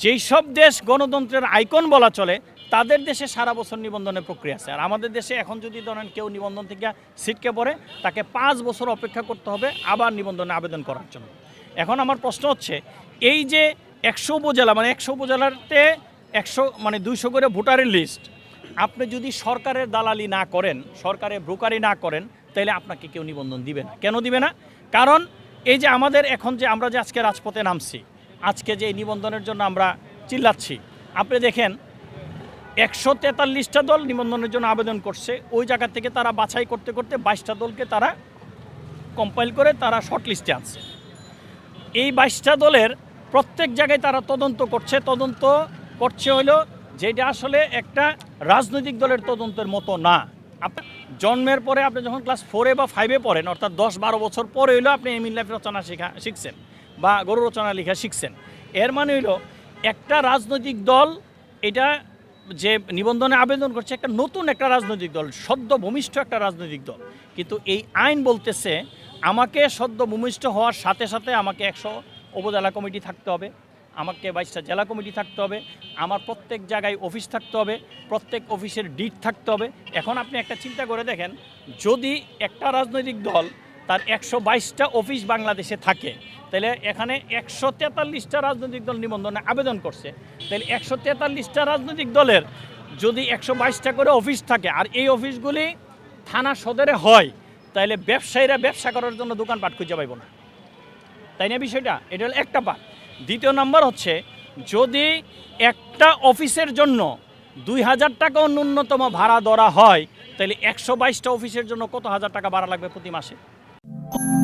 যেই সব দেশ গণতন্ত্রের আইকন বলা চলে, তাদের দেশে সারা বছর নিবন্ধনের প্রক্রিয়া আছে। আর আমাদের দেশে এখন যদি ধরেন কেউ নিবন্ধন থেকে সিটকে পড়ে, তাকে পাঁচ বছর অপেক্ষা করতে হবে আবার নিবন্ধনে আবেদন করার জন্য। এখন আমার প্রশ্ন হচ্ছে, এই যে একশো উপজেলা মানে একশো উপজেলাতে একশো মানে দুইশো করে ভোটারের লিস্ট আপনি যদি সরকারের দালালি না করেন, সরকারের ব্রোকারি না করেন, তাহলে আপনাকে কেউ নিবন্ধন দিবে না। কেন দিবে না? কারণ এই যে আমাদের এখন যে আমরা যে আজকে রাজপথে নামছি আজকে যে নিবন্ধনের জন্য আমরা চিল্লাচ্ছি। আপনি দেখেন, একশো তেতাল্লিশটা দল নিবন্ধনের জন্য আবেদন করছে। ওই জায়গা থেকে তারা বাছাই করতে করতে বাইশটা দলকে তারা কম্পাইল করে তারা শর্ট লিস্টে আনছে এই বাইশটা দলের প্রত্যেক জায়গায় তারা তদন্ত করছে। তদন্ত করছে হলো যেটা আসলে একটা রাজনৈতিক দলের তদন্তের মতো না। আপনার জন্মের পরে আপনি যখন ক্লাস ফোরে বা ফাইভে পড়েন, অর্থাৎ দশ বারো বছর পরে হইল আপনি এমিল লাইফ রচনা শেখা শিখছেন। বা গরু রচনা লেখা শিখছেন। এর মানে হইল একটা রাজনৈতিক দল এটা যে নিবন্ধনে আবেদন করছে একটা নতুন একটা রাজনৈতিক দল সদ্য ভূমিষ্ঠ একটা রাজনৈতিক দল। কিন্তু এই আইন বলতেছে আমাকে সদ্য ভূমিষ্ঠ হওয়ার সাথে সাথে আমাকে একশো উপজেলা কমিটি থাকতে হবে, আমাকে বাইশটা জেলা কমিটি থাকতে হবে, আমার প্রত্যেক জায়গায় অফিস থাকতে হবে, প্রত্যেক অফিসের ডিট থাকতে হবে। এখন আপনি একটা চিন্তা করে দেখেন, যদি একটা রাজনৈতিক দল তার একশো বাইশটা অফিস বাংলাদেশে থাকে। তাহলে এখানে একশো তেতাল্লিশটা রাজনৈতিক দল নিবন্ধনে আবেদন করছে। তাহলে একশো তেতাল্লিশটা রাজনৈতিক দলের যদি একশো বাইশটা করে অফিস থাকে, আর এই অফিসগুলি থানা সদরে হয় তাহলে ব্যবসায়ীরা ব্যবসা করার জন্য দোকানপাট খুঁজে পাইব না। তাই না বিষয়টা? এটা হলো একটা পার্ট দ্বিতীয় নম্বর হচ্ছে, যদি একটা অফিসের জন্য দুই হাজার টাকাও ন্যূনতম ভাড়া ধরা হয় তাহলে একশো বাইশটা অফিসের জন্য কত হাজার টাকা ভাড়া লাগবে প্রতি মাসে? Oh.